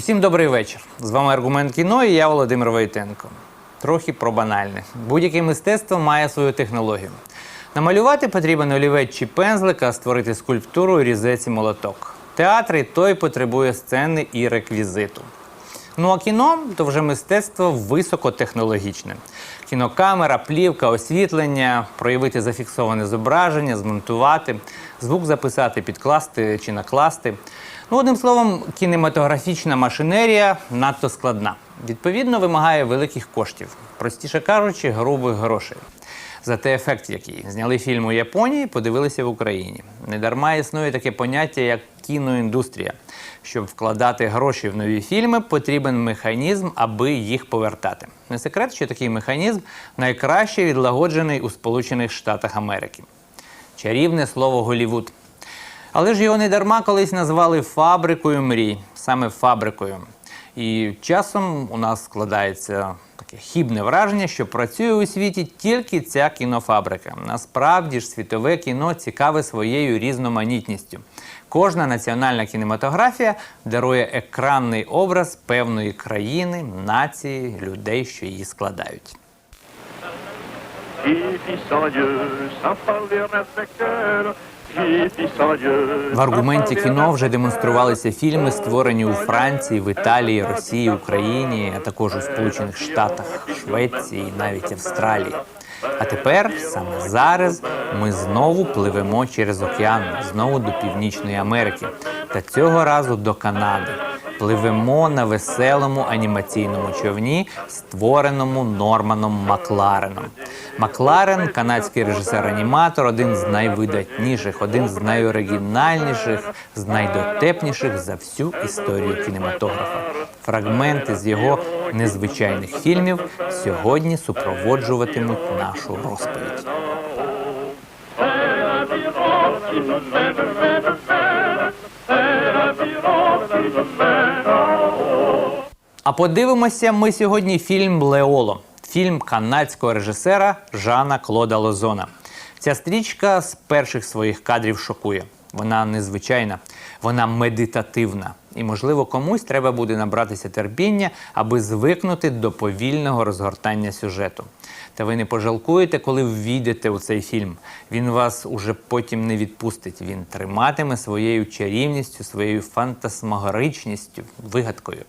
Усім добрий вечір. З вами аргумент кіно і я Володимир Войтенко. Трохи про банальне. Будь-яке мистецтво має свою технологію. Намалювати потрібен олівець чи пензлик, а створити скульптуру різець і молоток. Театр і той потребує сцени і реквізиту. Ну а кіно то вже мистецтво високотехнологічне. Кінокамера, плівка, освітлення, проявити зафіксоване зображення, змонтувати, звук записати, підкласти чи накласти. Ну, одним словом, кінематографічна машинерія надто складна. Відповідно, вимагає великих коштів, простіше кажучи, грубих грошей. Зате ефект який зняли фільм у Японії, подивилися в Україні. Недарма існує таке поняття, як кіноіндустрія. Щоб вкладати гроші в нові фільми, потрібен механізм, аби їх повертати. Не секрет, що такий механізм найкраще відлагоджений у Сполучених Штатах Америки. Чарівне слово Голівуд. Але ж його не дарма колись назвали фабрикою мрій, саме фабрикою. І часом у нас складається таке хібне враження, що працює у світі тільки ця кінофабрика. Насправді ж світове кіно цікаве своєю різноманітністю. Кожна національна кінематографія дарує екранний образ певної країни, нації, людей, що її складають. В аргументі кіно вже демонструвалися фільми, створені у Франції, в Італії, Росії, Україні, а також у Сполучених Штатах, Швеції, навіть Австралії. А тепер, саме зараз, ми знову пливемо через океан, знову до Північної Америки, та цього разу до Канади. Пливемо на веселому анімаційному човні, створеному Норманом Маклареном. Макларен, канадський режисер-аніматор, один з найвидатніших, один з найоригінальніших, з найдотепніших за всю історію кінематографа. Фрагменти з його незвичайних фільмів сьогодні супроводжуватимуть нашу розповідь. А подивимося ми сьогодні фільм Леоло, фільм канадського режисера Жана Клода Лозона. Ця стрічка з перших своїх кадрів шокує. Вона незвичайна, вона медитативна. І, можливо, комусь треба буде набратися терпіння, аби звикнути до повільного розгортання сюжету. Та ви не пожалкуєте, коли ввійдете у цей фільм. Він вас уже потім не відпустить. Він триматиме своєю чарівністю, своєю фантасмагоричністю, вигадкою.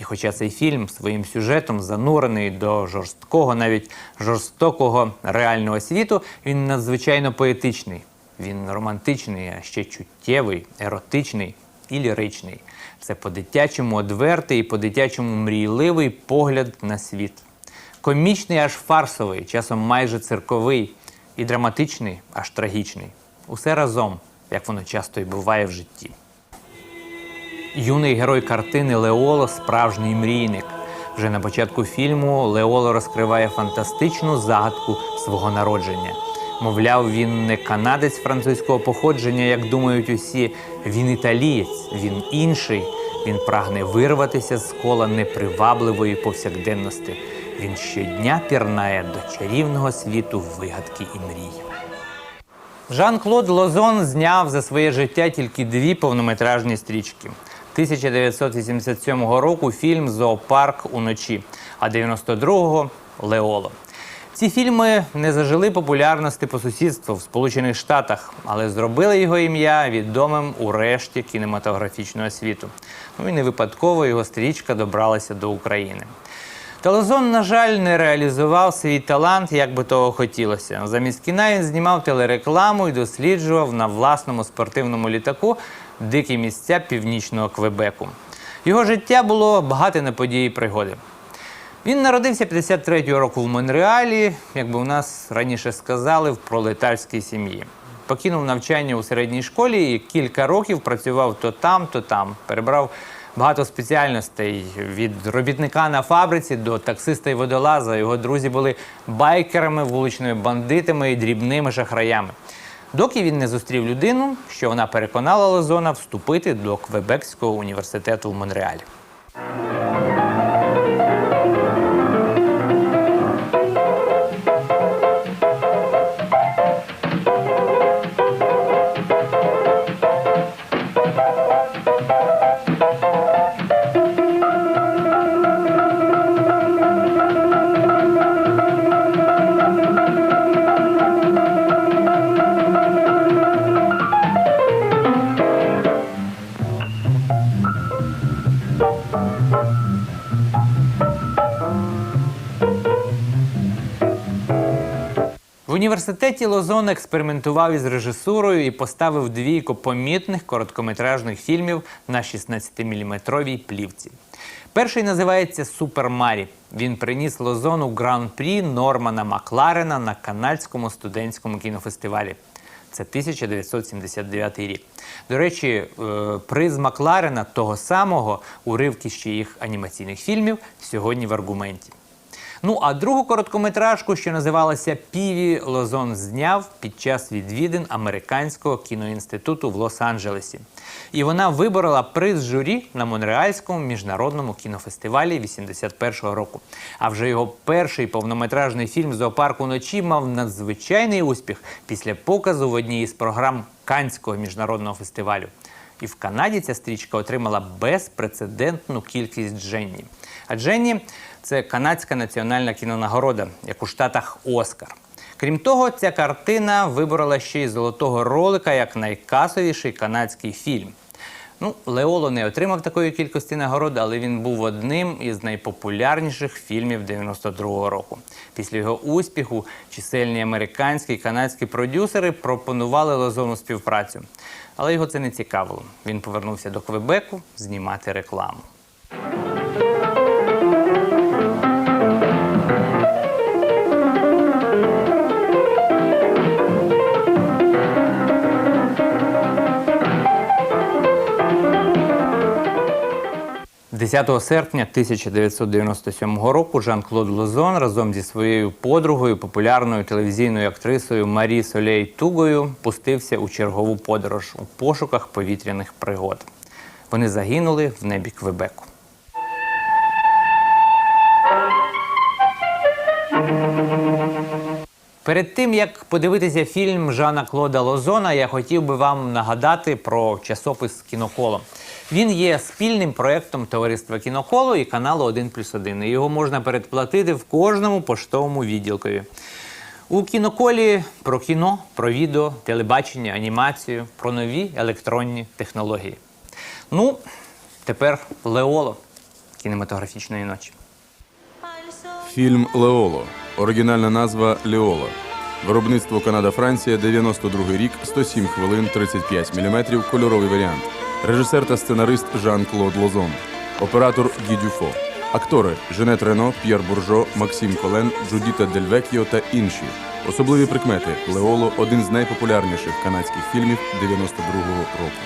І хоча цей фільм своїм сюжетом занурений до жорсткого, навіть жорстокого реального світу, він надзвичайно поетичний. Він романтичний, а ще чуттєвий, еротичний і ліричний. Це по-дитячому одвертий і по-дитячому мрійливий погляд на світ. Комічний аж фарсовий, часом майже цирковий, і драматичний, аж трагічний. Усе разом, як воно часто і буває в житті. Юний герой картини Леоло справжній мрійник. Вже на початку фільму Леоло розкриває фантастичну загадку свого народження. Мовляв, він не канадець французького походження, як думають усі. Він італієць, він інший. Він прагне вирватися з кола непривабливої повсякденності. Він щодня пірнає до чарівного світу вигадки і мрій. Жан-Клод Лозон зняв за своє життя тільки дві повнометражні стрічки. 1987 року фільм Зоопарк уночі, а 92-го Леоло. Ці фільми не зажили популярності по сусідству в Сполучених Штатах, але зробили його ім'я відомим у решті кінематографічного світу. Ну і не випадково його стрічка добралася до України. Телезон, на жаль, не реалізував свій талант, як би того хотілося. Замість кіна він знімав телерекламу і досліджував на власному спортивному літаку дикі місця північного Квебеку. Його життя було багате на події пригоди. Він народився 53-го року в Монреалі, як би у нас раніше сказали, в пролетарській сім'ї. Покинув навчання у середній школі і кілька років працював то там, то там. Перебрав багато спеціальностей від робітника на фабриці до таксиста і водолаза. Його друзі були байкерами, вуличними бандитами і дрібними шахраями. Доки він не зустрів людину, що вона переконала Лозона вступити до Квебекського університету в Монреалі. Університеті Лозон експериментував із режисурою і поставив двійко помітних короткометражних фільмів на 16-мм плівці. Перший називається Супер Марі. Він приніс Лозону гран-прі Нормана Макларена на канадському студентському кінофестивалі. Це 1979 рік. До речі, е, приз Макларена того самого уривки ще їх анімаційних фільмів сьогодні в аргументі. Ну а другу короткометражку, що називалася Піві, Лозон зняв під час відвідин американського кіноінституту в Лос-Анджелесі. І вона виборола приз журі на Монреальському міжнародному кінофестивалі 81-го року. А вже його перший повнометражний фільм Зоопарк уночі мав надзвичайний успіх після показу в одній із програм Канського міжнародного фестивалю. І в Канаді ця стрічка отримала безпрецедентну кількість Дженні. А Дженні це канадська національна кінонагорода, як у Штатах Оскар. Крім того, ця картина виборола ще й золотого ролика як найкасовіший канадський фільм. Ну, Леоло не отримав такої кількості нагород, але він був одним із найпопулярніших фільмів 92-го року. Після його успіху чисельні американські і канадські продюсери пропонували Лозону співпрацю. Але його це не цікавило. Він повернувся до Квебеку знімати рекламу. – 10 серпня 1997 року Жан-Клод Лозон разом зі своєю подругою, популярною телевізійною актрисою Марі Солей Тугою пустився у чергову подорож у пошуках повітряних пригод. Вони загинули в небі Квебеку. Перед тим як подивитися фільм Жана Клода Лозона, я хотів би вам нагадати про часопис Кіноколо. Він є спільним проєктом товариства Кіноколо і каналу 1 плюс 1. Його можна передплатити в кожному поштовому відділкові. У кіноколі про кіно, про відео, телебачення, анімацію, про нові електронні технології. Ну, тепер Леоло кінематографічної ночі. Фільм Леоло. Оригінальна назва Леоло. Виробництво Канада-Франція, 92 рік, 107 хвилин, 35 мм, кольоровий варіант. Режисер та сценарист Жан-Клод Лозон. Оператор Гі Дюфо. Актори Женет Рено, П'єр Буржо, Максим Колен, Джудіта Дельвекіо та інші. Особливі прикмети Леоло один з найпопулярніших канадських фільмів 92-го року.